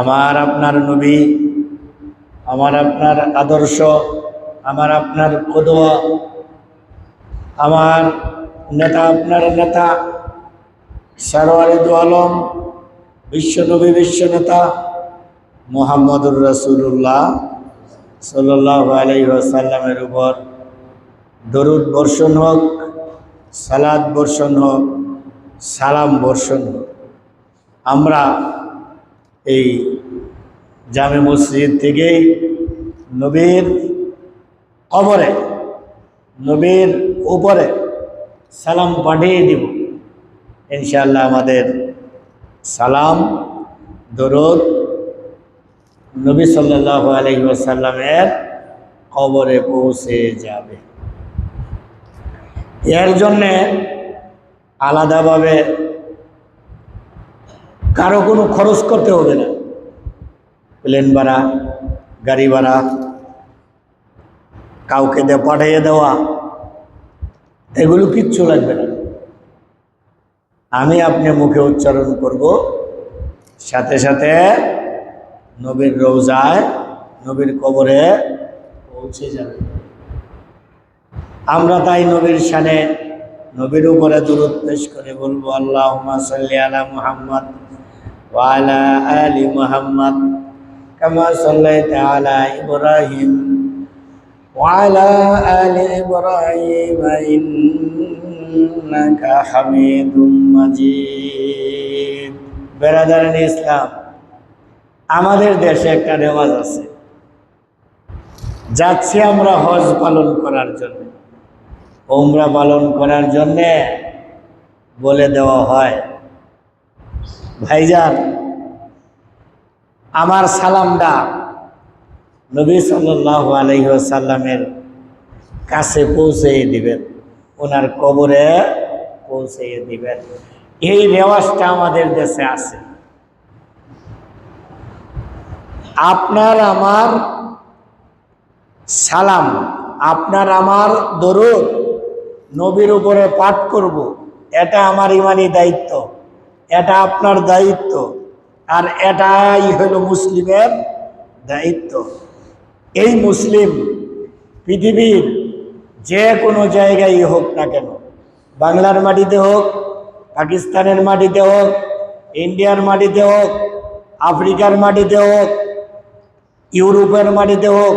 আমার আপনার নবী, আমার আপনার আদর্শ, আমার আপনার কদোয়া, আমার নেতা, আপনার নেতা সারোয়ারে দু আলম বিশ্বনবী বিশ্ব নেতা মোহাম্মদুর রসুল্লাহ সাল্লাহ আলাইসাল্লামের উপর দরুদ বর্ষণ হোক সালাদ বর্ষণ হোক, সালাম বর্ষণ হোক। আমরা এই জামে মসজিদ থেকেই নবীর কবরে, নবীর উপরে সালাম পাঠিয়ে দিব। ইনশাআল্লাহ আমাদের সালাম, দরুদ নবী সাল্লাহ আলহিসাল্লামের কবরে পৌঁছে যাবে। এর জন্যে আলাদাভাবে কারও কোনো খরচ করতে হবে না। প্লেন ভাড়া, গাড়ি ভাড়া, কাউকে দিয়ে পাঠিয়ে দেওয়া, এগুলো কিচ্ছু লাগবে না। আমি আপনি মুখে উচ্চারণ করব। সাথে সাথে নবীর রৌজায় নবীর কবরে পৌঁছে যাবে। আমরা তাই নবীর সানে নবীর উপরে দূরত পেশ করে বলব আল্লাহ সাল্লি আলা মুহাম্মদ। ওয়ালা আলি মুহাম্মদ কামা সাল্লাইতা আলা ইব্রাহিম وعلى آل إبراهيم إنك حميد مجيد বেরাদারানি ইসলাম আমাদের দেশে একটা রেওয়াজ আছে যাচ্ছি আমরা হজ পালন করার জন্য ওমরা পালন করার জন্যে বলে দেওয়া হয় ভাইজান, আমার সালামটা নবী সাল্লাহ আলহিসাল্লামের কাছে পৌঁছে দিবেন। ওনার কবরে পৌঁছে দিবেন। এই রেওয়াজটা আমাদের দেশে আছে। আপনার আমার সালাম, আপনার আমার দরুদ নবীর উপরে পাঠ করব। এটা আমার ইমানি দায়িত্ব। এটা আপনার দায়িত্ব। আর এটাই হলো মুসলিমের দায়িত্ব। এই মুসলিম পৃথিবীর যে কোনো জায়গায় হোক না কেন, বাংলার মাটিতে হোক, পাকিস্তানের মাটিতে হোক, ইন্ডিয়ার মাটিতে হোক, আফ্রিকার মাটিতে হোক, ইউরোপের মাটিতে হোক,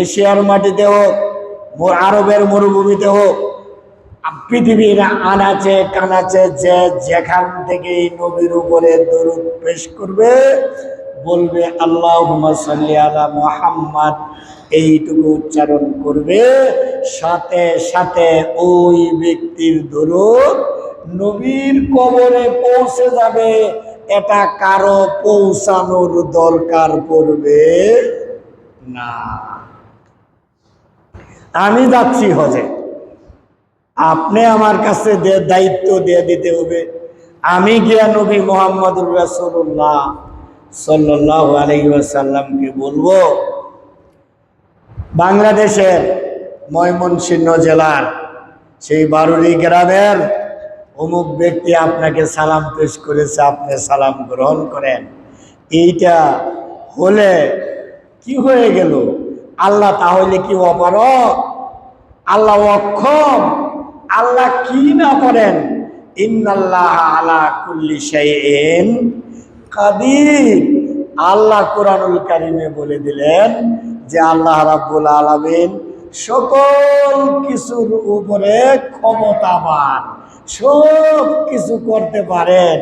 এশিয়ার মাটিতে হোক, আরবের মরুভূমিতে হোক পৃথিবীর আনাচে কানাচে যে যেখান থেকে নবীর উপরে দরুদ পেশ করবে, বলবে আল্লাহ আলা মোহাম্মদ। এইটুকু উচ্চারণ করবে। সাথে সাথে ওই ব্যক্তির দরুদ নবীর কবরে পৌঁছে যাবে। এটা কারও পৌঁছানোর দরকার পড়বে না। আমি যাচ্ছি হজে। আপনি আমার কাছে দায়িত্ব দিয়ে দিতে হবে, আমি গিয়া নবী মোহাম্মদুর রাসুল্লাহ সাল্লাহ আলহিসাল্লামকে বলব, বাংলাদেশের ময়মনসিংহ জেলার সেই বারুরি গ্রামের অমুক ব্যক্তি আপনাকে সালাম পেশ করেছে, আপনি সালাম গ্রহণ করেন। এইটা হলে কি হয়ে গেল? আল্লাহ তাহলে কি অপার আল্লাহ অক্ষম? আল্লাহ কি না করেন? আল্লাহ কোরআনুল কারিমে বলে দিলেন যে আল্লাহ রাব্বুল আলামিন সকল কিছুর উপরে ক্ষমতাবান, সব কিছু করতে পারেন,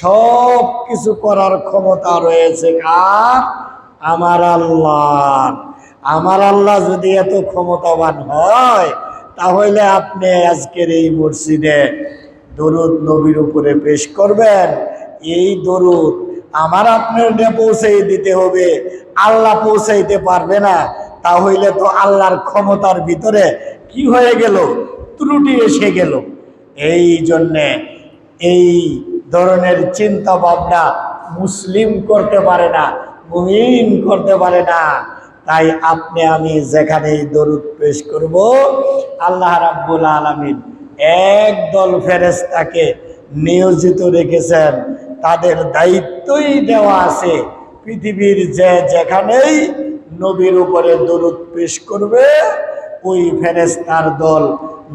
সব কিছু করার ক্ষমতা রয়েছে কার? আমার আল্লাহ। আমার আল্লাহ যদি এত ক্ষমতাবান হয় তাহলে আপনি আজকের এই মসজিদে দরুদ নবীর উপরে পেশ করবেন। এই দরুদ আমার আপনার পৌঁছে দিতে হবে। আল্লাহ পৌঁছাইতে পারবে না। তাহলে তো আল্লাহর ক্ষমতার ভিতরে কি হয়ে গেল? ত্রুটি এসে গেল। এই জন্যে এই ধরনের চিন্তা ভাবনা মুসলিম করতে পারে না, মুমিন করতে পারে না। তাই আপনি, আমি যেখানেই দরুদ পেশ করব, আল্লাহ রাব্বুল আলমিন একদল ফেরেস্তাকে নিয়োজিত রেখেছেন। তাদের দায়িত্বই দেওয়া আছে পৃথিবীর যে যেখানেই নবীর উপরে দরুদ পেশ করবে, ওই ফেরেস্তার দল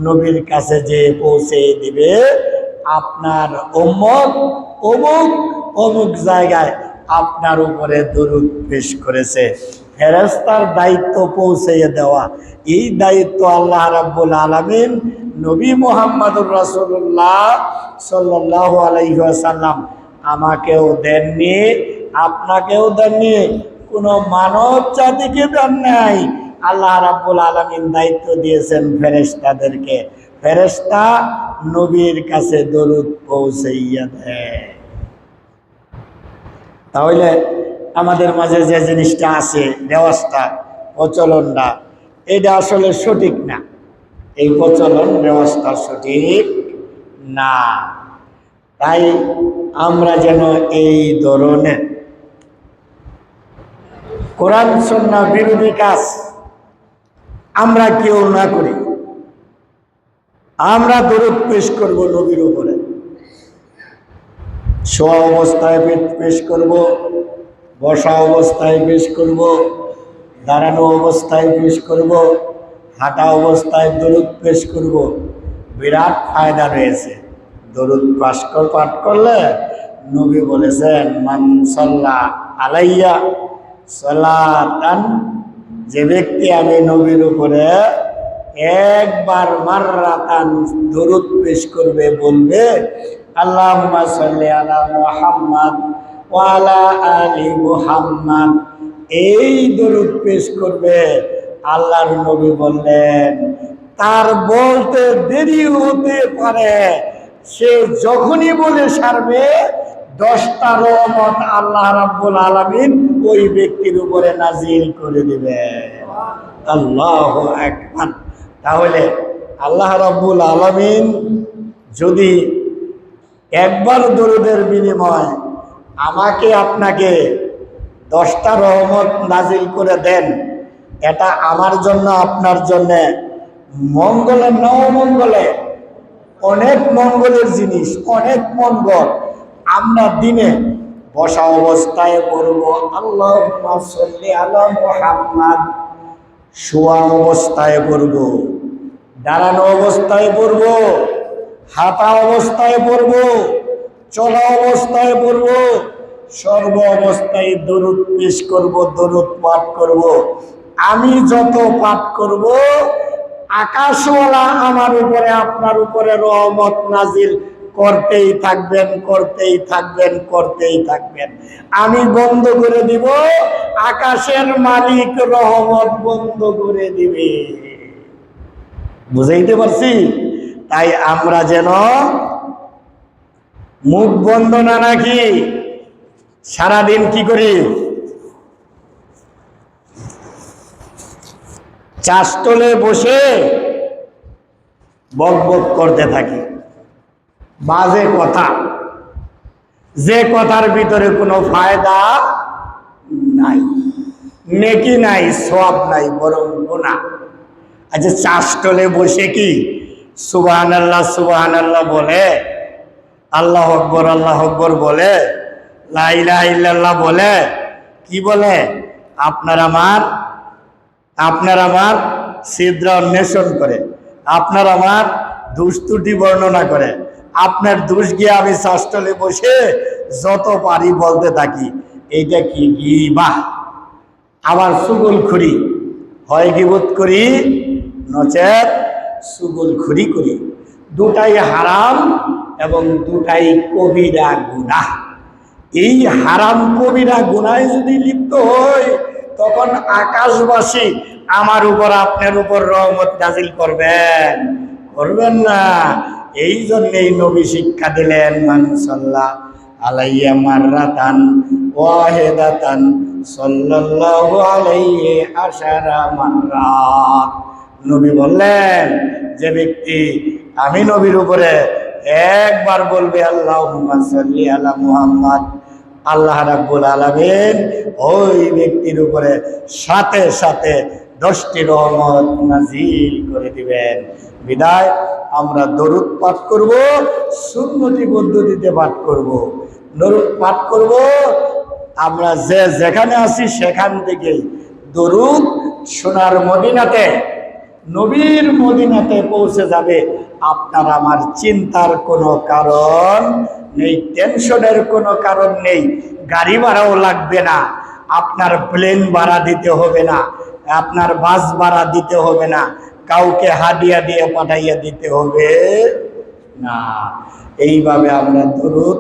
নবীর কাছে যে পৌঁছে দিবে। আপনার অমুক অমুক অমুক জায়গায় আপনার উপরে দরুদ পেশ করেছে। ফেরেস্তার দায়িত্ব পৌঁছে দেওয়া। এই দায়িত্ব আল্লাহ রাব্বুল আলামিন নবী মোহাম্মদুর রাসূলুল্লাহ সাল্লাল্লাহু আলাইহি ওয়াসাল্লাম আমাকেও দেননি, আপনাকেও দেননি, কোনো মানব জাতিকে দেন নাই। আল্লাহ রাব্বুল আলামিন দায়িত্ব দিয়েছেন ফেরেশতাদেরকে। ফেরেশতা নবীর কাছে দরুদ পৌঁছাইয়া দেয়। তাহলে আমাদের মাঝে যে জিনিসটা আছে রেওয়াজটা প্রচলনটা এটা আসলে সঠিক না। এই প্রচলন রেওয়াজটা সঠিক না। তাই আমরা যেন এই ধরনের কোরআন সন্না বিরোধী কাজ আমরা কেউ না করি। আমরা দরদ পেশ করব নবীর উপরে। শোয়া অবস্থায় পেশ করব। বসা অবস্থায় পেশ করব, দাঁড়ানো অবস্থায় পেশ করব, হাঁটা অবস্থায় দরুদ পেশ করব। বিরাট ফায়দা রয়েছে। দরুদ পাশ কর, পাঠ করলে নবী বলেছেন, মান সাল্লাহ আলাইয়া সলাতান যে ব্যক্তি আমি নবীর উপরে একবার মাররাতান দরুদ পেশ করবে, বলবে আল্লাহ সাল্লি আলা মুহাম্মদ ওয়া আলা আলি মুহাম্মদ। এই দরুদ পেশ করবে। আল্লাহর নবী বললেন, তার বলতে দেরি হতে পারে। সে যখনই বলে সারবে, দশটা রহমত আল্লাহ রাব্বুল আলামিন ওই ব্যক্তির উপরে নাজিল করে দিবে। আল্লাহ একবার তাহলে আল্লাহ রাব্বুল আলামিন যদি একবার দরুদের বিনিময় আমাকে আপনাকে দশটা রহমত নাজিল করে দেন। এটা আমার জন্য, আপনার জন্য। মঙ্গলের নবমঙ্গলে অনেক মঙ্গলের জিনিস, অনেক মঙ্গল। আমরা দিনে বসা অবস্থায় পড়ব আল্লাহ আলা মোহাম্মদ। শোয়া অবস্থায় পড়ব দাঁড়ানো অবস্থায় পড়ব হাঁটা অবস্থায় পড়ব চলা অবস্থায় পড়ব, সর্ব অবস্থায় দরুদ পেশ করব, দরুদ পাঠ করব। আমি যত পাঠ করব, আকাশওয়ালা আমার উপরে, আপনার উপরে রহমত নাজিল। করতেই থাকবেন করতেই থাকবেন করতেই থাকবেন। আমি বন্ধ করে দিব, আকাশের মালিক রহমত বন্ধ করে দিবে। বুঝাইতে পারছি? তাই আমরা যেন মুখ বন্ধ না রাখি, সারাদিন কি করি? চাষতলে বসে বক বক করতে থাকি। বাজে কথা। যে কথার ভিতরে কোনো ফায়দা নাই, নেকি নাই সব নাই, বরং গুণা আচ্ছা চাষতলে বসে কি সুবাহান আল্লাহ সুবাহান আল্লাহ বলে? আল্লাহ আকবর আল্লাহ আকবর বলে লাইলা ইল্লাল্লাহ বলে, কি বলে? আপনার আমার আপনার আমার ছিদ্র অন্বেষণ করে, আপনার আমার দুষ্টুটি বর্ণনা করে, আপনার দোষ গিয়ে আমি শাস্তলে বসে যত পারি বলতে থাকি, এইটা কি গিবাহ আবার সুগুল খুরি, হয় গিবোধ করি? নচেত সুগুল খুরি করি। দুটাই হারাম এবং দুটাই কবিরা গুনাহ এই হারাম কবিরা গুনায় যদি লিপ্ত হয় তখন আকাশবাসী আমার উপর, আপনার উপর রহমত নাজিল করবেন। করবেন না। এই জন্যেই নবী শিক্ষা দিলেন মাররাত নবী বললেন, যে ব্যক্তি আমি নবীর উপরে একবার বলবে, আল্লাহুম্মা সাল্লি আলা মুহাম্মদ। আল্লাহ রাব্বুল আলামিন ওই ব্যক্তির উপরে সাথে সাথে দশটি রহমত নাজিল করে দিবেন। বিদায়, আমরা দরুদ পাঠ করব, সুন্নতি পদ্ধতিতে পাঠ করব। দরুদ পাঠ করব, আমরা যে যেখানে আছি সেখান থেকেই দরুদ সোনার মদিনাতে নবীর মদিনাতে পৌঁছে যাবে। আপনার আমার চিন্তার কোনো কারণ নেই, টেনশনের কোনো কারণ নেই। গাড়ি ভাড়াও লাগবে না, আপনার প্লেন ভাড়া দিতে হবে না, আপনার বাস ভাড়া দিতে হবে না, কাউকে হাদিয়া দিয়ে পাঠাইয়া দিতে হবে না। এইভাবে আমরা দরুদ